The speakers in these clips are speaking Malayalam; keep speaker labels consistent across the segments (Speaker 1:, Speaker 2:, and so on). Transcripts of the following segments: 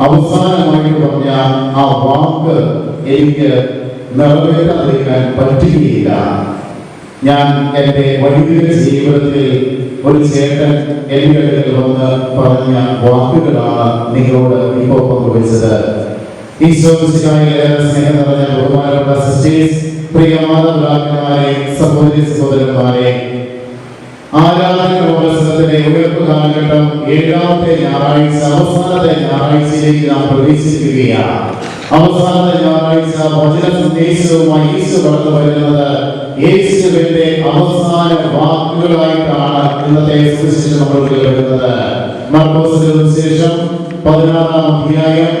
Speaker 1: അവസാനമായിട്ട് പറഞ്ഞ ആ വാക്ക് എനിക്ക് നിറവേറ്റാതിരിക്കാൻ പറ്റുകയില്ല. ഞാൻ എന്റെ വൈദിക ജീവിതത്തിൽ ഒരു ചേട്ടൻ എന്റെ അടുക്കൽ വന്ന് പറഞ്ഞ വാക്കുകളാണ് നിങ്ങളോട് ഇപ്പോൾ പങ്കുവച്ചത് ഈ സ്നേഹം നിറഞ്ഞ സഹോദരി സഹോദരന്മാരെ ആരാധന മത്സരത്തിന്റെ ഉയർപ്പ് കാലഘട്ടം ഏഴാമത്തെ ഞായറാഴ്ച അവസാനത്തെ ഞായറാഴ്ചയിലേക്ക് നാം പ്രവേശിക്കുകയാണ്. അവസാനത്തെ ഞായറാഴ്ച വചന സന്ദേശവുമായി യേശു കടന്നു വരുന്നത് യേശുവിന്റെ അവസാന വാക്കുകളായിട്ടാണ് ഇന്നത്തെ സുവിശേഷം നമ്മൾ കേൾക്കുന്നത്. മർക്കോസിന്റെ ശേഷം പതിനാറാം അധ്യായം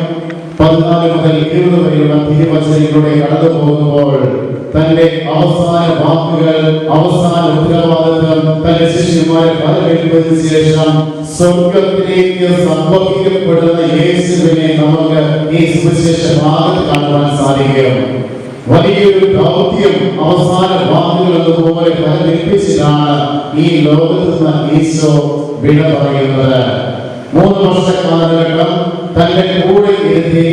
Speaker 1: പതിനാല് മുതൽ ഇരുപത് വരെയുള്ള തിരുവചനങ്ങളിലൂടെ കടന്നു പോകുമ്പോൾ തന്റെ അവസാന വാക്കുകൾ അവസാന ഉത്തരവാദിത്വം തന്റെ ശിഷ്യന്മാരെ ഫലമേൽപ്പതിനു ശേഷം സ്വർഗത്തിലേക്ക് സംഭവിക്കപ്പെടുന്ന യേശുവിനെ നമുക്ക് ഈ സുവിശേഷ ഭാഗത്ത് കാണുവാൻ സാധിക്കും. വലിയൊരു ദൗത്യം അവസാന വാക്കുകൾ എന്നതുപോലെ ഫലമേൽപ്പിച്ചിട്ടാണ് ഈ ലോകത്ത് നിന്ന് ഈശോ വിട പറയുന്നത്. മൂന്ന് വർഷ കാലഘട്ടം തന്റെ കൂടെ ഇരുത്തി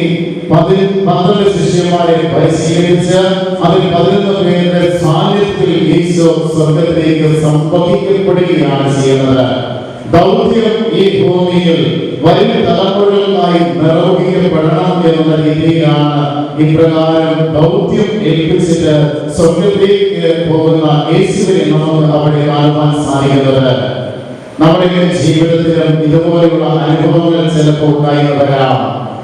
Speaker 1: പന്ത്രണ്ട് ശിഷ്യന്മാരെ പരിശീലിച്ച് അതിൽ പതിനൊന്ന് പേരുടെ സാന്നിധ്യത്തിൽ ഈശോ സ്വർഗത്തിലേക്ക് സംഭവിക്കപ്പെടുകയാണ് ചെയ്യുന്നത്. ദൗത്യം ഈ ഭൂമിയിൽ വരും തലമുറകൾക്കായി നിർവഹിക്കപ്പെടണം എന്ന രീതിയിലാണ് ഇപ്രകാരം ദൗത്യം ഏൽപ്പിച്ചിട്ട് സ്വർഗത്തിലേക്ക് പോകുന്ന യേശുവിനെ നമുക്ക് അവിടെ കാണുവാൻ സാധിക്കുന്നത്. നമ്മുടെ ജീവിതത്തിലും ഇതുപോലെയുള്ള അനുഭവങ്ങൾ ചിലപ്പോൾ ഉണ്ടായി വരാം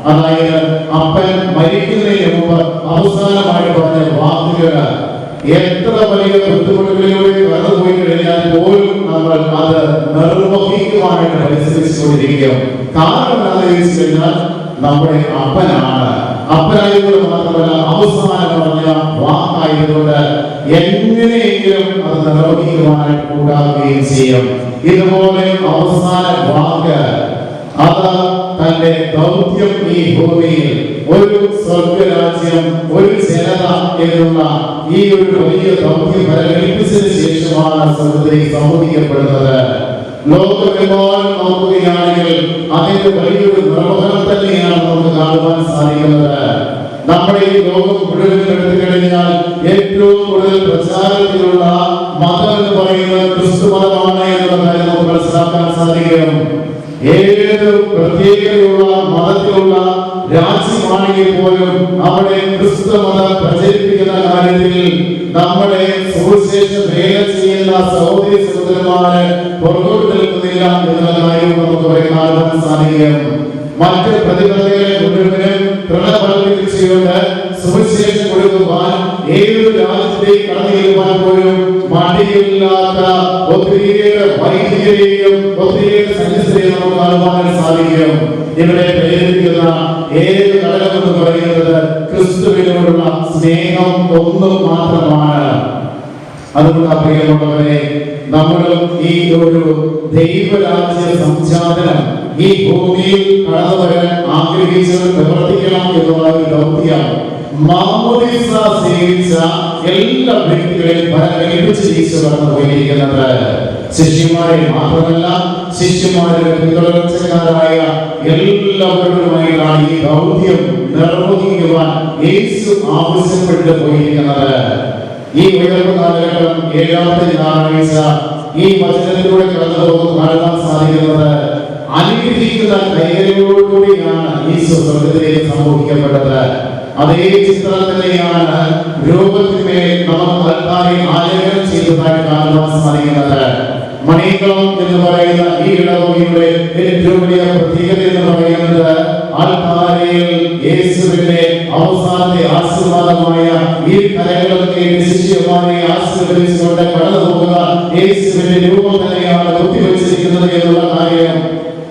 Speaker 1: അതായത് അപ്പൻ മരിക്കുന്നതിന് മുമ്പ് അവസാനമായിട്ട് പറഞ്ഞ വാക്കുകൾ എത്ര വലിയ ബുദ്ധിമുട്ടുകളിലൂടെ കടന്നുപോയി കഴിഞ്ഞാൽ പോലും നമ്മൾ അത് നിർവഹിക്കുവാനായിട്ട് പരിശ്രമിച്ചുകൊണ്ടിരിക്കും. കാരണം എന്താണെന്ന് ചോദിച്ചു കഴിഞ്ഞാൽ നമ്മുടെ അപ്പനാണ്. അപ്പനായതുകൊണ്ട് മാത്രമല്ല അവസാനം പറഞ്ഞ വാക്കായതുകൊണ്ട് എങ്ങനെയെങ്കിലും അത് നിർവഹിക്കുവാനായിട്ട് കൂടാകുകയും ചെയ്യും. ഇതുപോലെ അവസാന വാക്ക് അത് തന്റെ ദൗത്യം ഈ ഭൂമിയിൽ. ഒരു സ്വർഗരാജ്യം ഒരു ജനത എന്നുള്ള ഈ ഒരു വലിയ ദൗത്യം ഫലമേൽപ്പിച്ചതിന് ശേഷമാണ് സ്വർഗത്തിൽ സംഭവിക്കപ്പെടുന്നത് ലോകമെമ്പാടും നോക്കുകയാണെങ്കിൽ അതിന്റെ വലിയൊരു നിർവഹണം തന്നെയാണ് നമുക്ക് കാണുവാൻ സാധിക്കുന്നത്. നമ്മുടെ ഈ ലോകം മുഴുവൻ എടുത്തു കഴിഞ്ഞാൽ രാജ്യമാണെങ്കിൽ പോലും അവിടെ ക്രിസ്തുമത പ്രചരിപ്പിക്കുന്ന കാര്യത്തിൽ നമ്മുടെ സുവിശേഷ വേല ചെയ്യുന്ന സഹോദരി സഹോദരന്മാരെ പുറകോട്ട് നിൽക്കുന്നില്ല എന്നുള്ള കാര്യം നമുക്ക് പറയാൻ സാധിക്കും. മറ്റ് പ്രതിബന്ധങ്ങളെ മുഴുവനും തൃണഫലത്തിച്ചുകൊണ്ട് സുവിശേഷം കൊടുക്കുവാൻ ഏതൊരു രാജ്യത്തെയും കടന്നു ചെയ്യുവാൻ പോലും മടിയില്ലാത്ത ഒത്തിരിയേറെ വൈദികരെയും ഒത്തിരിയേറെ സന്യസ്തരെയും നമുക്ക് കാണുവാൻ സാധിക്കും. ഇവിടെ പ്രേരിപ്പിക്കുന്ന ഏത് ഘടകം എന്ന് പറയുന്നത് ക്രിസ്തുവിനോടുള്ള സ്നേഹം ഒന്ന് മാത്രമാണ്. അതുകൊണ്ട് പ്രിയമുള്ളവരെ നമ്മളും ഈ ഒരു ദൈവരാജ്യ സംജാതനം ഈ ഭൂമിയിൽ കടന്നു വരാൻ ആഗ്രഹിച്ച് പ്രവർത്തിക്കണം എന്നുള്ള ഒരു ദൗത്യം. മാമോദിസ സേവിച്ച എല്ലാ വ്യക്തികളെയും ഫലമേൽപ്പിച്ച് ഈശോ കടന്നു പോയിരിക്കുന്നത് ശിഷ്യന്മാരെ മാത്രമല്ല ശിഷ്യന്മാരുടെ പിന്തുടർച്ചക്കാരായ എല്ലാവരുമായിട്ടാണ് ഈ ദൗത്യം നിർവഹിക്കുവാൻ യേശു ആവശ്യപ്പെട്ടു പോയിരിക്കുന്നത്. ഈ ഉയർന്ന കാലഘട്ടം ഏഴാമത്തെ ഞായറാഴ്ച ഈ വചനത്തിലൂടെ കടന്നു പോകുന്ന കാണുവാൻ സാധിക്കുന്നത് അനുഗ്രഹിക്കുന്ന കൈകളിയോടുകൂടിയാണ് ഈശോ സ്വർഗത്തിലേക്ക് സംഭവിക്കപ്പെട്ടത് അതേ ചിത്രം തന്നെയാണ് രൂപത്തിന്മേൽ നമുക്ക് അൽത്താരി ആലേഖനം ചെയ്തതായി കാണുവാൻ സാധിക്കുന്നത്. മണികളം എന്ന് പറയുന്ന ഈ ഇടവകയുടെ ഏറ്റവും വലിയ പ്രത്യേകത എന്ന് പറയുന്നത് ആൽത്താരയിൽ യേശുവിന്റെ അവസാനത്തെ ആശീർവാദമായ ഈ കലകളൊക്കെ ശിഷ്യന്മാരെ ആശീർവദിച്ചുകൊണ്ട് കടന്നു പോകുക യേശുവിന്റെ രൂപം തന്നെയാണ് കുത്തിവെച്ചിരിക്കുന്നത് എന്നുള്ള കാര്യം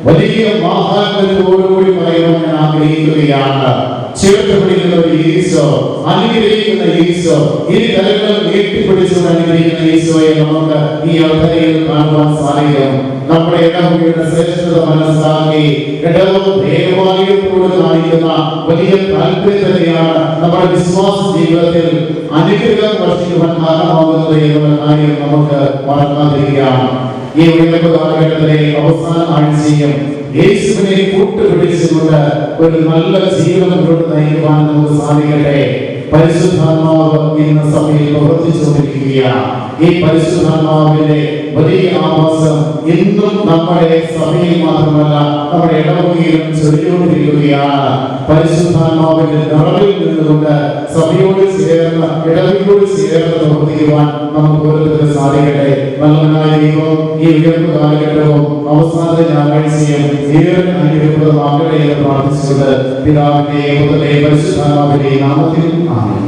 Speaker 1: വലിയ മാഹാത്മ്യത്തോടുകൂടി പറയുവാൻ ഞാൻ ആഗ്രഹിക്കുകയാണ്. ചേർത്ത് പിടിക്കുന്ന ഒരു ഈശോ അനുഗ്രഹിക്കുന്ന ഈശോ ഈ കലകൾ നീട്ടിപ്പിടിച്ചുകൊണ്ട് അനുഗ്രഹിക്കുന്ന ഈശോയെ നമുക്ക് ഈ അവതരയിൽ കാണുവാൻ സാധിക്കും. നമ്മുടെ ഇടവകയുടെ ശ്രേഷ്ഠത വലിയ താല്പര്യം തന്നെയാണ് നമ്മുടെ വിശ്വാസ ജീവിതത്തിൽ അനുഗ്രഹം വർഷിക്കുവാൻ കാരണമാകുന്നത് എന്നുള്ള കാര്യം നമുക്ക് മറക്കാതിരിക്കാം ഈ ഉയർപ്പ് കാലഘട്ടത്തിലെ അവസാന ആഴ്ചയും യേശുവിനെ കൂട്ടുപിടിച്ചുകൊണ്ട് ഒരു നല്ല ജീവിതം കൊണ്ട് നയിക്കുവാൻ നമുക്ക് സാധിക്കട്ടെ. പരിശുദ്ധാത്മാവ് ഇന്ന് സഭയിൽ പ്രവർത്തിച്ചുകൊണ്ടിരിക്കുകയാണ്. ഈ പരിശുദ്ധാത്മാവിന്റെ വലിയ ആവാസം ഇന്നും നമ്മുടെ സഭയിൽ മാത്രമല്ല നമ്മുടെ ഇടവകയിലും ചൊല്ലിക്കൊണ്ടിരിക്കുകയാണ് പരിശുദ്ധാത്മാവിന്റെ നിറവിൽ നിന്നുകൊണ്ട് സഭയോട് ചേർന്ന് ഇടവകയോട് ചേർന്ന് പ്രവർത്തിക്കുവാൻ നമുക്ക് ഓരോരുത്തരും സാധിക്കട്ടെ. നല്ലവനായ ദൈവം ഈ ഉയർന്ന കാലഘട്ടവും അവസാന ഞായറാഴ്ചയും ഏറെ അനുഗ്രഹപ്രദമാകട്ടെ എന്ന് പ്രാർത്ഥിച്ചുകൊണ്ട് പിതാവിന്റെ പുത്രന്റെ പരിശുദ്ധാത്മാവിന്റെ നാമത്തിൽ ആമേൻ.